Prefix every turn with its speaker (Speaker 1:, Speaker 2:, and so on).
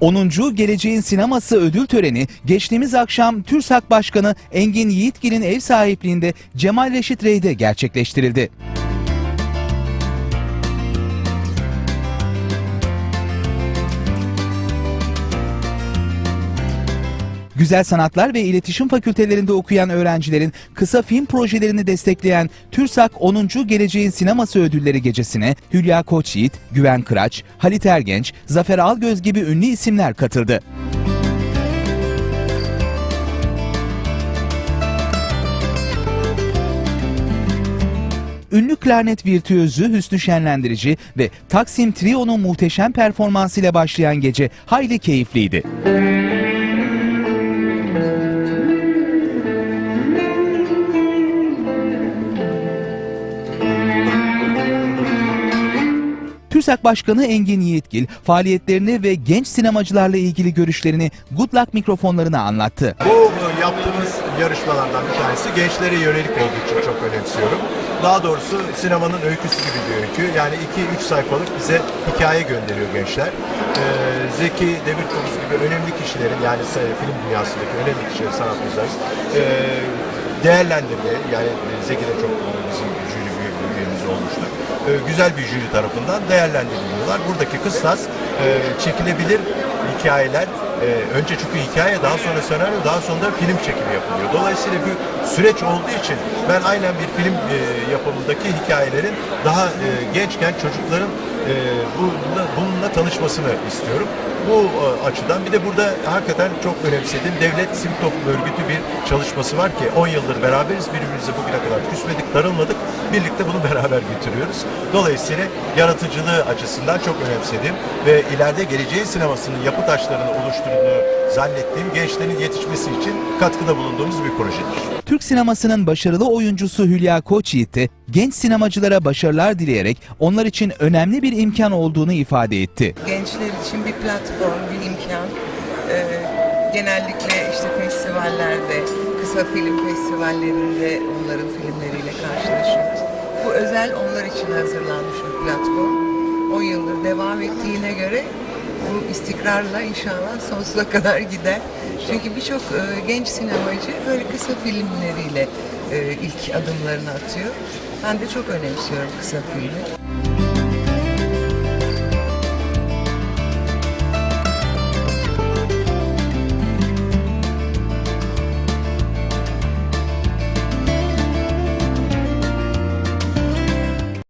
Speaker 1: 10. Geleceğin Sineması ödül töreni geçtiğimiz akşam TÜRSAK Başkanı Engin Yiğitgil'in ev sahipliğinde Cemal Reşit Rey'de gerçekleştirildi. Güzel Sanatlar ve İletişim Fakültelerinde okuyan öğrencilerin kısa film projelerini destekleyen TÜRSAK 10. Geleceğin Sineması Ödülleri gecesine Hülya Koçyiğit, Güven Kıraç, Halit Ergenç, Zafer Algöz gibi ünlü isimler katıldı. Ünlü klarnet virtüözü Hüsnü Şenlendirici ve Taksim Trio'nun muhteşem performansıyla başlayan gece hayli keyifliydi. TÜRSAK Başkanı Engin Yiğitgil faaliyetlerini ve genç sinemacılarla ilgili görüşlerini Good Luck mikrofonlarına anlattı.
Speaker 2: Bu yaptığımız yarışmalardan bir tanesi gençlere yönelik olduğu için çok önemsiyorum. Daha doğrusu sinemanın öyküsü gibi bir öykü. Yani 2-3 sayfalık bize hikaye gönderiyor gençler. Ee, Zeki Demirkubuz gibi önemli kişilerin yani film dünyasındaki önemli kişilerin sanatçıların e, değerlendirme yani e, Zeki de çok e, bizim jüri üye- üyemiz olmuştu. E, güzel bir jüri tarafından değerlendiriliyorlar. Buradaki kıstas e, çekilebilir hikayeler e, önce çünkü hikaye daha sonra senaryo daha sonra da film çekimi yapılıyor. Dolayısıyla bir süreç olduğu için ben aynen bir film e, yapımındaki hikayelerin daha e, gençken çocukların e, bununla, bununla tanışmasını istiyorum. Bu e, açıdan bir de burada hakikaten çok önemsediğim devlet sivil toplum örgütü bir çalışması var ki 10 yıldır beraberiz birbirimize bugüne kadar küsmedik, darılmadık. Birlikte bunu beraber götürüyoruz. Dolayısıyla yaratıcılığı açısından çok önemsediğim ve ileride geleceğin sinemasının yapı taşlarını oluşturduğunu zannettiğim gençlerin yetişmesi için katkıda bulunduğumuz bir projedir.
Speaker 1: Türk sinemasının başarılı oyuncusu Hülya Koçyiğit de genç sinemacılara başarılar dileyerek onlar için önemli bir imkan olduğunu ifade etti.
Speaker 3: gençler için bir platform, bir imkan. Ee, genellikle işte festivallerde, kısa film festivallerinde onların filmleriyle karşılaşıyoruz. Bu özel onlar için hazırlanmış bir platform. 10 yıldır devam ettiğine göre bu istikrarla inşallah sonsuza kadar gider. Çünkü birçok e, genç sinemacı böyle kısa filmleriyle e, ilk adımlarını atıyor. Ben de çok önemsiyorum kısa filmi.